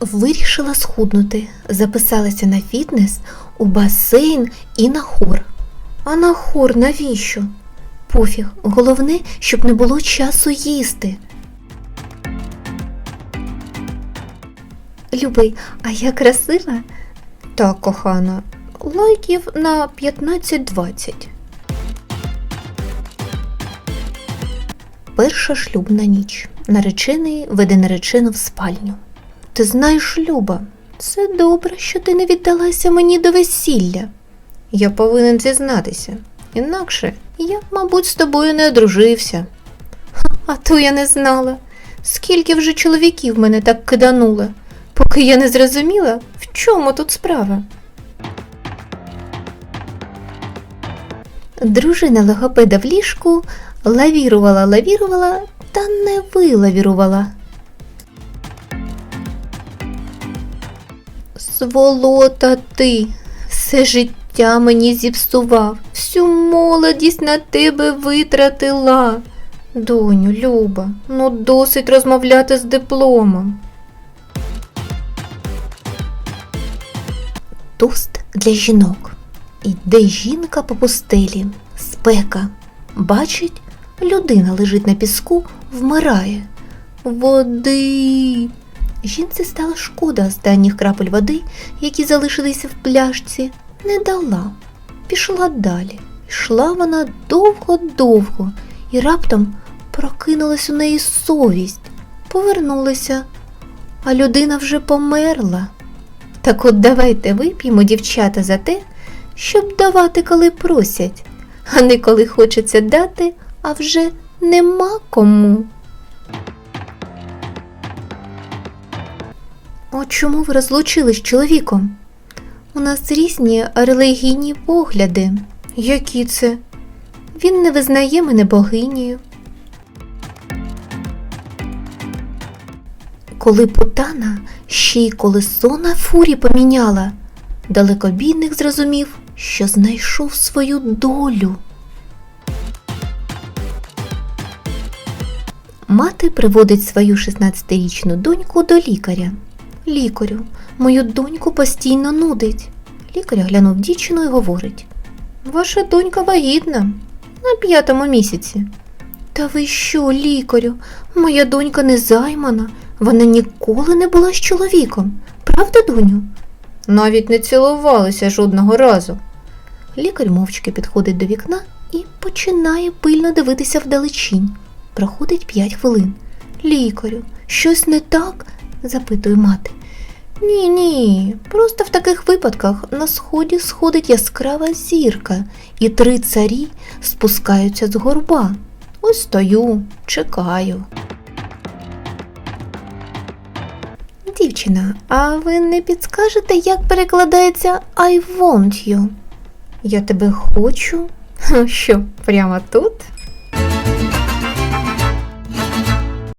Вирішила схуднути, записалася на фітнес, у басейн і на хор. А на хор навіщо? Пофіг, головне, щоб не було часу їсти. Любий, а я красива? Так, кохана, лайків на 15-20. Перша шлюбна ніч. Наречений веде наречену в спальню. Ти знаєш, Люба, це добре, що ти не віддалася мені до весілля. Я повинен зізнатися. Інакше я, мабуть, з тобою не одружився. А то я не знала. Скільки вже чоловіків мене так кидануло, поки я не зрозуміла, в чому тут справа. Дружина логопеда в ліжку лавірувала, лавірувала та не вилавірувала. Сволота ти, все життя мені зіпсував, всю молодість на тебе витратила. Доню, Люба, ну досить розмовляти з дипломом. Тост для жінок. Іде жінка по пустелі, спека. Бачить, людина лежить на піску, вмирає. Води. Жінці стало шкода останніх крапель води, які залишилися в пляшці, не дала. Пішла далі. Йшла вона довго-довго і раптом прокинулась у неї совість. Повернулася, а людина вже померла. Так от давайте вип'ємо, дівчата, за те, щоб давати, коли просять, а не коли хочеться дати, а вже нема кому. О, чому ви розлучились з чоловіком? У нас різні релігійні погляди. Які це? Він не визнає мене богинею. Коли путана ще й колесо на фурі поміняла, далекобійник зрозумів, що знайшов свою долю. Мати приводить свою 16-річну доньку до лікаря. Лікарю, мою доньку постійно нудить. Лікар глянув дівчину і говорить: Ваша донька вагітна на п'ятому місяці. Та ви що, лікарю? Моя донька не займана, вона ніколи не була з чоловіком. Правда, доню? Навіть не цілувалися жодного разу. Лікар мовчки підходить до вікна і починає пильно дивитися вдалечінь. Проходить п'ять хвилин. Лікарю, щось не так? запитує мати. Ні, ні, просто в таких випадках на сході сходить яскрава зірка, і три царі спускаються з горба. Ось стою, чекаю. Дівчина, а ви не підскажете, як перекладається I want you? Я тебе хочу? Що, прямо тут?